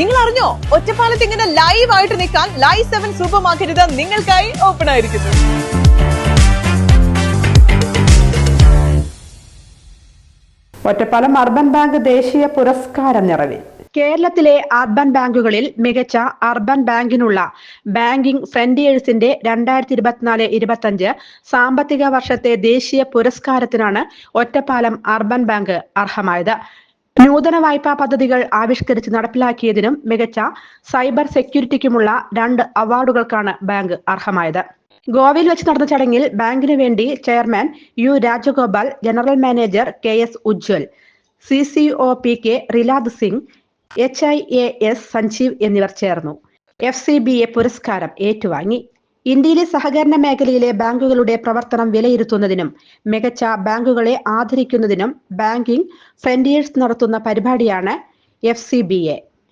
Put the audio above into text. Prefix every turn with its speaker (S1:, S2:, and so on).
S1: നിങ്ങൾ അറിഞ്ഞോ ഒറ്റപ്പാലത്ത് ഇങ്ങനെ ലൈവ് ആയിട്ട് നിൽക്കാൻ ലൈവ് സെവൻ സൂപ്പർ മാർക്കറ്റ് ഇത് നിങ്ങൾക്കായി ഓപ്പൺ ആയിരിക്കുന്നു.
S2: ഒറ്റപ്പാലം അർബൻ ബാങ്ക് ദേശീയ പുരസ്കാരം നിറവിൽ കേരളത്തിലെ അർബൻ ബാങ്കുകളിൽ മികച്ച അർബൻ ബാങ്കിനുള്ള ബാങ്കിംഗ് ഫ്രണ്ടിയേഴ്സിന്റെ രണ്ടായിരത്തി ഇരുപത്തിനാല് ഇരുപത്തഞ്ച് സാമ്പത്തിക വർഷത്തെ ദേശീയ പുരസ്കാരത്തിനാണ് ഒറ്റപ്പാലം അർബൻ ബാങ്ക് അർഹമായത്. നൂതന വായ്പാ പദ്ധതികൾ ആവിഷ്കരിച്ച് നടപ്പിലാക്കിയതിനും മികച്ച സൈബർ സെക്യൂരിറ്റിക്കുമുള്ള രണ്ട് അവാർഡുകൾക്കാണ് ബാങ്ക് അർഹമായത്. ഗോവയിൽ വെച്ച് നടന്ന ചടങ്ങിൽ ബാങ്കിനു വേണ്ടി chairman U Rajagopal general manager K S Ujwal C C O P K Rilad Singh H I A S Sanjeev എന്നിവർ ചേർന്നു. എഫ് സി ബി എ പുരസ്കാരം ഏറ്റുവാങ്ങി. ഇന്ത്യയിലെ സഹകരണ മേഖലയിലെ ബാങ്കുകളുടെ പ്രവർത്തനം വിലയിരുത്തുന്നതിനും മികച്ച ബാങ്കുകളെ ആദരിക്കുന്നതിനും ബാങ്കിംഗ് ഫ്രണ്ടിയേഴ്സ് നടത്തുന്ന പരിപാടിയാണ് എഫ് സി ബി എ.